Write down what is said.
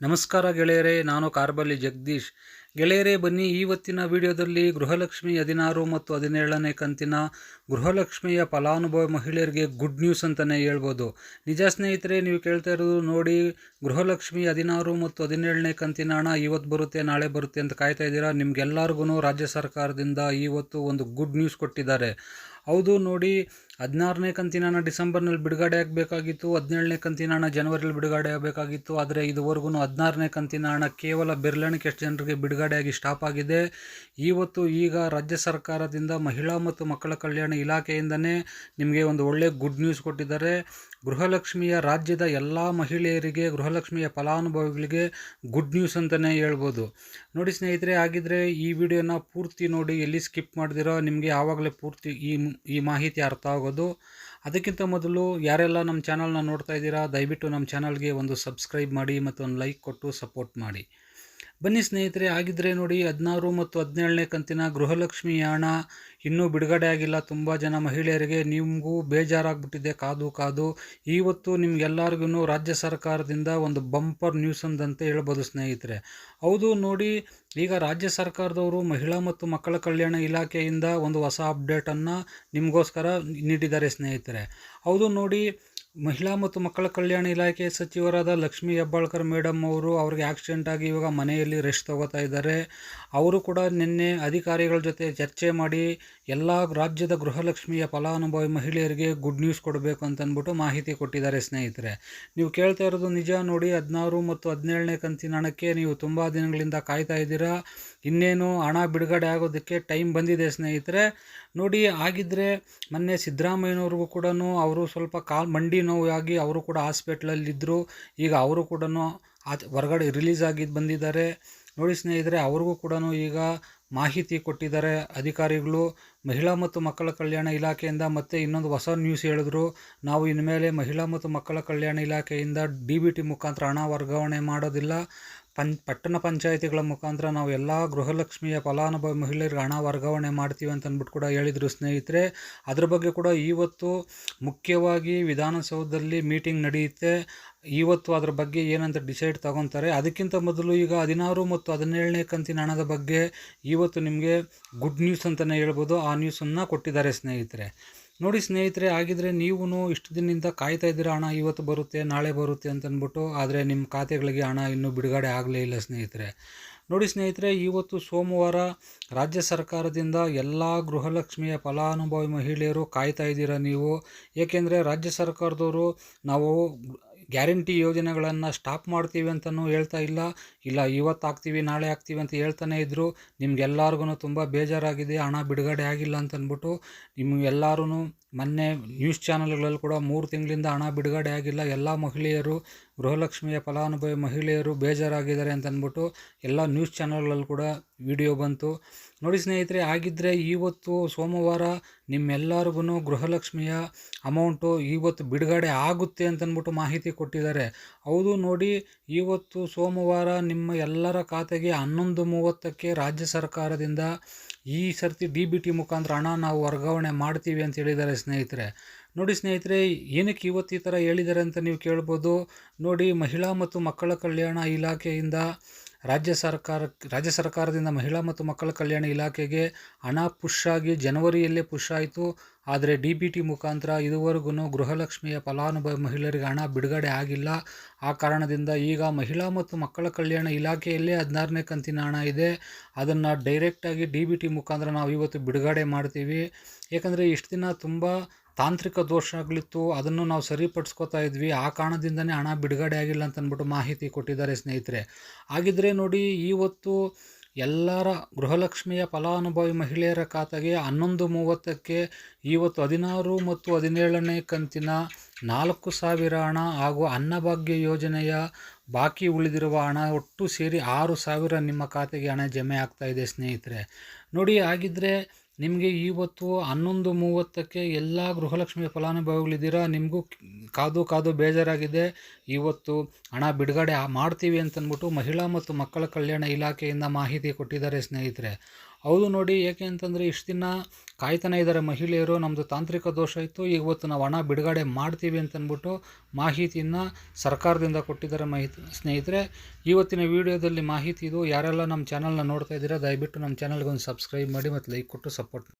ನಮಸ್ಕಾರ ಗೆಳೆಯರೇ, ನಾನು ಕಾರ್ಬಲ್ಲಿ ಜಗದೀಶ್. ಗೆಳೆಯರೇ, ಬನ್ನಿ ಇವತ್ತಿನ ವಿಡಿಯೋದಲ್ಲಿ ಗೃಹಲಕ್ಷ್ಮಿ ಹದಿನಾರು ಮತ್ತು ಹದಿನೇಳನೇ ಕಂತಿನ ಗೃಹಲಕ್ಷ್ಮಿಯ ಫಲಾನುಭವಿ ಮಹಿಳೆಯರಿಗೆ ಗುಡ್ ನ್ಯೂಸ್ ಅಂತಲೇ ಹೇಳ್ಬೋದು. ನಿಜ ಸ್ನೇಹಿತರೆ, ನೀವು ಕೇಳ್ತಾ ಇರೋದು ನೋಡಿ, ಗೃಹಲಕ್ಷ್ಮಿ ಹದಿನಾರು ಮತ್ತು ಹದಿನೇಳನೇ ಕಂತಿನ ಹಣ ಇವತ್ತು ಬರುತ್ತೆ, ನಾಳೆ ಬರುತ್ತೆ ಅಂತ ಕಾಯ್ತಾ ಇದ್ದೀರಾ? ನಿಮ್ಗೆಲ್ಲರಿಗೂ ರಾಜ್ಯ ಸರ್ಕಾರದಿಂದ ಇವತ್ತು ಒಂದು ಗುಡ್ ನ್ಯೂಸ್ ಕೊಟ್ಟಿದ್ದಾರೆ. ಹೌದು, ನೋಡಿ ಹದಿನಾರನೇ ಕಂತಿನ ಡಿಸೆಂಬರ್ನಲ್ಲಿ ಬಿಡುಗಡೆ ಆಗಬೇಕಾಗಿತ್ತು, ಹದಿನೇಳನೇ ಕಂತಿನ ಹಣ ಜನವರಿಯಲ್ಲಿ ಬಿಡುಗಡೆ ಆಗಬೇಕಾಗಿತ್ತು. ಆದರೆ ಇದುವರೆಗೂ ಹದಿನಾರನೇ ಕಂತಿನ ಹಣ ಕೇವಲ ಬೆರಳೆಣಿಕೆಷ್ಟು ಜನರಿಗೆ ಬಿಡುಗಡೆಯಾಗಿ ಸ್ಟಾಪ್ ಆಗಿದೆ. ಇವತ್ತು ಈಗ ರಾಜ್ಯ ಸರ್ಕಾರದಿಂದ ಮಹಿಳಾ ಮತ್ತು ಮಕ್ಕಳ ಕಲ್ಯಾಣ ಇಲಾಖೆಯಿಂದನೇ ನಿಮಗೆ ಒಂದು ಒಳ್ಳೆಯ ಗುಡ್ ನ್ಯೂಸ್ ಕೊಟ್ಟಿದ್ದಾರೆ. ಗೃಹಲಕ್ಷ್ಮಿಯ ರಾಜ್ಯದ ಎಲ್ಲ ಮಹಿಳೆಯರಿಗೆ, ಗೃಹಲಕ್ಷ್ಮಿಯ ಫಲಾನುಭವಿಗಳಿಗೆ ಗುಡ್ ನ್ಯೂಸ್ ಅಂತಲೇ ಹೇಳ್ಬೋದು. ನೋಡಿ ಸ್ನೇಹಿತರೆ ಆಗಿದ್ದರೆ ಈ ವಿಡಿಯೋನ ಪೂರ್ತಿ ನೋಡಿ, ಎಲ್ಲಿ ಸ್ಕಿಪ್ ಮಾಡಿದಿರೋ ನಿಮಗೆ ಯಾವಾಗಲೇ ಪೂರ್ತಿ ಈ ಈ ಮಾಹಿತಿ ಅರ್ಥ ಆಗೋದು. ಅದಕ್ಕಿಂತ ಮೊದಲು ಯಾರೆಲ್ಲ ನಮ್ಮ ಚಾನಲ್ನ ನೋಡ್ತಾ ಇದ್ದೀರಾ, ದಯವಿಟ್ಟು ನಮ್ಮ ಚಾನಲ್ಗೆ ಒಂದು ಸಬ್ಸ್ಕ್ರೈಬ್ ಮಾಡಿ ಮತ್ತು ಒಂದು ಲೈಕ್ ಕೊಟ್ಟು ಸಪೋರ್ಟ್ ಮಾಡಿ. ಬನ್ನಿ ಸ್ನೇಹಿತರೆ ಆಗಿದ್ದರೆ ನೋಡಿ ಹದಿನಾರು ಮತ್ತು ಹದಿನೇಳನೇ ಕಂತಿನ ಗೃಹಲಕ್ಷ್ಮಿ ಹಣ ಇನ್ನೂ ಬಿಡುಗಡೆ ಆಗಿಲ್ಲ. ತುಂಬ ಜನ ಮಹಿಳೆಯರಿಗೆ ನಿಮಗೂ ಬೇಜಾರಾಗ್ಬಿಟ್ಟಿದೆ. ಕಾದು ಕಾದು. ಇವತ್ತು ನಿಮ್ಗೆಲ್ಲರಿಗೂ ರಾಜ್ಯ ಸರ್ಕಾರದಿಂದ ಒಂದು ಬಂಪರ್ ನ್ಯೂಸ್ ಅಂದಂತೆ ಹೇಳ್ಬೋದು ಸ್ನೇಹಿತರೆ. ಹೌದು, ನೋಡಿ ಈಗ ರಾಜ್ಯ ಸರ್ಕಾರದವರು ಮಹಿಳಾ ಮತ್ತು ಮಕ್ಕಳ ಕಲ್ಯಾಣ ಇಲಾಖೆಯಿಂದ ಒಂದು ಹೊಸ ಅಪ್ಡೇಟನ್ನು ನಿಮಗೋಸ್ಕರ ನೀಡಿದ್ದಾರೆ ಸ್ನೇಹಿತರೆ. ಹೌದು, ನೋಡಿ ಮಹಿಳಾ ಮತ್ತು ಮಕ್ಕಳ ಕಲ್ಯಾಣ ಇಲಾಖೆ ಸಚಿವರಾದ ಲಕ್ಷ್ಮೀ ಹೆಬ್ಬಾಳ್ಕರ್ ಮೇಡಮ್ ಅವರು ಅವ್ರಿಗೆ ಆಕ್ಸಿಡೆಂಟ್ ಆಗಿ ಇವಾಗ ಮನೆಯಲ್ಲಿ ರೆಸ್ಟ್ ತಗೋತಾ ಇದ್ದಾರೆ. ಅವರು ಕೂಡ ನಿನ್ನೆ ಅಧಿಕಾರಿಗಳ ಜೊತೆ ಚರ್ಚೆ ಮಾಡಿ ಎಲ್ಲ ರಾಜ್ಯದ ಗೃಹಲಕ್ಷ್ಮಿಯ ಫಲಾನುಭವಿ ಮಹಿಳೆಯರಿಗೆ ಗುಡ್ ನ್ಯೂಸ್ ಕೊಡಬೇಕು ಅಂತಂದ್ಬಿಟ್ಟು ಮಾಹಿತಿ ಕೊಟ್ಟಿದ್ದಾರೆ ಸ್ನೇಹಿತರೆ. ನೀವು ಕೇಳ್ತಾ ಇರೋದು ನಿಜ ನೋಡಿ, ಹದಿನಾರು ಮತ್ತು ಹದಿನೇಳನೇ ಕಂತಿನ ಹಣಕ್ಕೆ ನೀವು ತುಂಬ ದಿನಗಳಿಂದ ಕಾಯ್ತಾ ಇದ್ದೀರಾ? ಇನ್ನೇನು ಹಣ ಬಿಡುಗಡೆ ಆಗೋದಕ್ಕೆ ಟೈಮ್ ಬಂದಿದೆ ಸ್ನೇಹಿತರೆ. ನೋಡಿ ಆಗಿದ್ದರೆ ಮೊನ್ನೆ ಸಿದ್ದರಾಮಯ್ಯನವ್ರಿಗೂ ಕೂಡ ಅವರು ಸ್ವಲ್ಪ ಕಾಲ್ ಮಂಡಿ ನೋವಾಗಿ ಅವರು ಕೂಡ ಹಾಸ್ಪಿಟ್ಲಲ್ಲಿದ್ದರು ಈಗ ಅವರು ಕೂಡ ಹೊರಗಡೆ ರಿಲೀಸ್ ಆಗಿದ್ದು ಬಂದಿದ್ದಾರೆ. ನೋಡಿ ಸ್ನೇಹಿತರೆ, ಅವ್ರಿಗೂ ಕೂಡ ಈಗ ಮಾಹಿತಿ ಕೊಟ್ಟಿದ್ದಾರೆ ಅಧಿಕಾರಿಗಳು. ಮಹಿಳಾ ಮತ್ತು ಮಕ್ಕಳ ಕಲ್ಯಾಣ ಇಲಾಖೆಯಿಂದ ಮತ್ತೆ ಇನ್ನೊಂದು ಹೊಸ ನ್ಯೂಸ್ ಹೇಳಿದ್ರು. ನಾವು ಇನ್ಮೇಲೆ ಮಹಿಳಾ ಮತ್ತು ಮಕ್ಕಳ ಕಲ್ಯಾಣ ಇಲಾಖೆಯಿಂದ ಡಿ ಬಿ ಟಿ ಮುಖಾಂತರ ಹಣ ವರ್ಗಾವಣೆ ಮಾಡೋದಿಲ್ಲ. ಪಂ ಪಟ್ಟಣ ಪಂಚಾಯಿತಿಗಳ ಮುಖಾಂತರ ನಾವು ಎಲ್ಲ ಗೃಹಲಕ್ಷ್ಮಿಯ ಫಲಾನುಭವಿ ಮಹಿಳೆಯರಿಗೆ ಹಣ ವರ್ಗಾವಣೆ ಮಾಡ್ತೀವಿ ಅಂತ ಅಂದ್ಬಿಟ್ಟು ಕೂಡ ಹೇಳಿದರು ಸ್ನೇಹಿತರೆ. ಅದ್ರ ಬಗ್ಗೆ ಕೂಡ ಇವತ್ತು ಮುಖ್ಯವಾಗಿ ವಿಧಾನಸೌಧದಲ್ಲಿ ಮೀಟಿಂಗ್ ನಡೆಯುತ್ತೆ. ಇವತ್ತು ಅದ್ರ ಬಗ್ಗೆ ಏನಂತ ಡಿಸೈಡ್ ತಗೊತಾರೆ. ಅದಕ್ಕಿಂತ ಮೊದಲು ಈಗ ಹದಿನಾರು ಮತ್ತು ಹದಿನೇಳನೇ ಕಂತಿನ ಹಣದ ಬಗ್ಗೆ ಇವತ್ತು ನಿಮಗೆ ಗುಡ್ ನ್ಯೂಸ್ ಅಂತಲೇ ಹೇಳ್ಬೋದು. ಆ ನ್ಯೂಸನ್ನು ಕೊಟ್ಟಿದ್ದಾರೆ ಸ್ನೇಹಿತರೆ. ನೋಡಿ ಸ್ನೇಹಿತರೆ ಆಗಿದ್ರೆ ನೀವು ಇಷ್ಟು ದಿನದಿಂದ ಕಾಯ್ತಾ ಇದ್ದೀರಾ? ಹಣ ಇವತ್ತು ಬರುತ್ತೆ, ನಾಳೆ ಬರುತ್ತೆ ಅಂತಂದ್ಬಿಟ್ಟು, ಆದರೆ ನಿಮ್ಮ ಖಾತೆಗಳಿಗೆ ಹಣ ಇನ್ನೂ ಬಿಡುಗಡೆ ಆಗಲೇ ಇಲ್ಲ ಸ್ನೇಹಿತರೆ. ನೋಡಿ ಸ್ನೇಹಿತರೆ, ಇವತ್ತು ಸೋಮವಾರ ರಾಜ್ಯ ಸರ್ಕಾರದಿಂದ ಎಲ್ಲ ಗೃಹಲಕ್ಷ್ಮಿಯ ಫಲಾನುಭವಿ ಮಹಿಳೆಯರು ಕಾಯ್ತಾ ಇದ್ದೀರಾ ನೀವು? ಏಕೆಂದರೆ ರಾಜ್ಯ ಸರ್ಕಾರದವರು ನಾವು ಗ್ಯಾರಂಟಿ ಯೋಜನೆಗಳನ್ನು ಸ್ಟಾಪ್ ಮಾಡ್ತೀವಿ ಅಂತಲೂ ಹೇಳ್ತಾ ಇಲ್ಲ. ಇಲ್ಲ, ಇವತ್ತು ಆಗ್ತೀವಿ ನಾಳೆ ಆಗ್ತೀವಿ ಅಂತ ಹೇಳ್ತಾನೆ ಇದ್ದರು ನಿಮ್ಗೆಲ್ಲರಿಗೂ ತುಂಬ ಬೇಜಾರಾಗಿದೆ, ಹಣ ಬಿಡುಗಡೆ ಆಗಿಲ್ಲ ಅಂತ ಅಂದ್ಬಿಟ್ಟು ನಿಮಗೆಲ್ಲರೂ ಮೊನ್ನೆ ನ್ಯೂಸ್ ಚಾನಲ್ಗಳಲ್ಲಿ ಕೂಡ ಮೂರು ತಿಂಗಳಿಂದ ಹಣ ಬಿಡುಗಡೆ ಆಗಿಲ್ಲ. ಎಲ್ಲ ಮಹಿಳೆಯರು, ಗೃಹಲಕ್ಷ್ಮಿಯ ಫಲಾನುಭವಿ ಮಹಿಳೆಯರು ಬೇಜಾರಾಗಿದ್ದಾರೆ ಅಂತ ಅಂದ್ಬಿಟ್ಟು ಎಲ್ಲ ನ್ಯೂಸ್ ಚಾನಲ್ಗಳಲ್ಲಿ ಕೂಡ ವಿಡಿಯೋ ಬಂತು. ನೋಡಿ ಸ್ನೇಹಿತರೆ ಆಗಿದ್ದರೆ ಇವತ್ತು ಸೋಮವಾರ ನಿಮ್ಮೆಲ್ಲರಿಗೂ ಗೃಹಲಕ್ಷ್ಮಿಯ ಅಮೌಂಟು ಇವತ್ತು ಬಿಡುಗಡೆ ಆಗುತ್ತೆ ಅಂತಂದ್ಬಿಟ್ಟು ಮಾಹಿತಿ ಕೊಟ್ಟಿದ್ದಾರೆ. ಹೌದು, ನೋಡಿ ಇವತ್ತು ಸೋಮವಾರ ನಿಮ್ಮ ಎಲ್ಲರ ಖಾತೆಗೆ ಹನ್ನೊಂದು ಮೂವತ್ತಕ್ಕೆ ರಾಜ್ಯ ಸರ್ಕಾರದಿಂದ ಈ ಸರ್ತಿ ಡಿ ಬಿ ಟಿ ಮುಖಾಂತರ ಹಣ ನಾವು ವರ್ಗಾವಣೆ ಮಾಡ್ತೀವಿ ಅಂತ ಹೇಳಿದ್ದಾರೆ ಸ್ನೇಹಿತರೆ. ನೋಡಿ ಸ್ನೇಹಿತರೆ, ಏನಕ್ಕೆ ಇವತ್ತು ಈ ಥರ ಹೇಳಿದ್ದಾರೆ ಅಂತ ನೀವು ಕೇಳ್ಬೋದು. ನೋಡಿ, ಮಹಿಳಾ ಮತ್ತು ಮಕ್ಕಳ ಕಲ್ಯಾಣ ಇಲಾಖೆಯಿಂದ ರಾಜ್ಯ ಸರ್ಕಾರ, ರಾಜ್ಯ ಸರ್ಕಾರದಿಂದ ಮಹಿಳಾ ಮತ್ತು ಮಕ್ಕಳ ಕಲ್ಯಾಣ ಇಲಾಖೆಗೆ ಹಣ ಪುಷ್ ಆಗಿ ಜನವರಿಯಲ್ಲೇ ಪುಷ್ ಆಯಿತು. ಆದರೆ ಡಿ ಬಿ ಟಿ ಮುಖಾಂತರ ಇದುವರೆಗೂ ಗೃಹಲಕ್ಷ್ಮಿಯ ಫಲಾನುಭವಿ ಮಹಿಳೆಯರಿಗೆ ಹಣ ಬಿಡುಗಡೆ ಆಗಿಲ್ಲ. ಆ ಕಾರಣದಿಂದ ಈಗ ಮಹಿಳಾ ಮತ್ತು ಮಕ್ಕಳ ಕಲ್ಯಾಣ ಇಲಾಖೆಯಲ್ಲೇ ಹದಿನಾರನೇ ಕಂತಿನ ಹಣ ಇದೆ. ಅದನ್ನು ಡೈರೆಕ್ಟಾಗಿ ಡಿ ಬಿ ಟಿ ಮುಖಾಂತರ ನಾವು ಇವತ್ತು ಬಿಡುಗಡೆ ಮಾಡ್ತೀವಿ. ಏಕೆಂದರೆ ಇಷ್ಟು ದಿನ ತುಂಬ ತಾಂತ್ರಿಕ ದೋಷ ಆಗಲಿತ್ತು, ಅದನ್ನು ನಾವು ಸರಿಪಡಿಸ್ಕೋತಾ ಇದ್ವಿ. ಆ ಕಾರಣದಿಂದನೇ ಹಣ ಬಿಡುಗಡೆ ಆಗಿಲ್ಲ ಅಂತ ಅಂದ್ಬಿಟ್ಟು ಮಾಹಿತಿ ಕೊಟ್ಟಿದ್ದಾರೆ ಸ್ನೇಹಿತರೆ. ಹಾಗಿದ್ರೆ ನೋಡಿ ಇವತ್ತು ಎಲ್ಲರ ಗೃಹಲಕ್ಷ್ಮಿಯ ಫಲಾನುಭವಿ ಮಹಿಳೆಯರ ಖಾತೆಗೆ ಹನ್ನೊಂದು ಮೂವತ್ತಕ್ಕೆ ಇವತ್ತು ಹದಿನಾರು ಮತ್ತು ಹದಿನೇಳನೇ ಕಂತಿನ ನಾಲ್ಕು ಸಾವಿರ ಹಣ ಹಾಗೂ ಅನ್ನಭಾಗ್ಯ ಯೋಜನೆಯ ಬಾಕಿ ಉಳಿದಿರುವ ಹಣ ಒಟ್ಟು ಸೇರಿ ಆರು ಸಾವಿರ ನಿಮ್ಮ ಖಾತೆಗೆ ಹಣ ಜಮೆ ಆಗ್ತಾ ಇದೆ ಸ್ನೇಹಿತರೆ. ನೋಡಿ, ಹಾಗಿದ್ರೆ ನಿಮಗೆ ಇವತ್ತು ಹನ್ನೊಂದು ಮೂವತ್ತಕ್ಕೆ ಎಲ್ಲ ಗೃಹಲಕ್ಷ್ಮಿ ಫಲಾನುಭವಿಗಳಿದ್ದೀರಾ? ನಿಮಗೂ ಕಾದು ಕಾದು ಬೇಜಾರಾಗಿದೆ. ಇವತ್ತು ಹಣ ಬಿಡುಗಡೆ ಮಾಡ್ತೀವಿ ಅಂತಂದ್ಬಿಟ್ಟು ಮಹಿಳಾ ಮತ್ತು ಮಕ್ಕಳ ಕಲ್ಯಾಣ ಇಲಾಖೆಯಿಂದ ಮಾಹಿತಿ ಕೊಟ್ಟಿದ್ದಾರೆ ಸ್ನೇಹಿತರೆ. ಹೌದು ನೋಡಿ, ಏಕೆ ಅಂತಂದರೆ ಇಷ್ಟು ದಿನ ಕಾಯ್ತಾನೆ ಇದ್ದಾರೆ ಮಹಿಳೆಯರು ನಮ್ಮದು ತಾಂತ್ರಿಕ ದೋಷ ಇತ್ತು ಇವತ್ತು ನಾವು ಹಣ ಬಿಡುಗಡೆ ಮಾಡ್ತೀವಿ ಅಂತಂದ್ಬಿಟ್ಟು ಮಾಹಿತಿಯನ್ನು ಸರ್ಕಾರದಿಂದ ಕೊಟ್ಟಿದ್ದಾರೆ ಮಾಹಿತಿ ಸ್ನೇಹಿತರೆ. ಇವತ್ತಿನ ವಿಡಿಯೋದಲ್ಲಿ ಮಾಹಿತಿ ಇದು, ಯಾರೆಲ್ಲ ನಮ್ಮ ಚಾನಲ್ನ ನೋಡ್ತಾ ಇದ್ದೀರಾ, ದಯವಿಟ್ಟು ನಮ್ಮ ಚಾನಲ್ಗೆ ಒಂದು ಸಬ್ಸ್ಕ್ರೈಬ್ ಮಾಡಿ ಮತ್ತು ಲೈಕ್ ಕೊಟ್ಟು ಸಪೋರ್ಟ್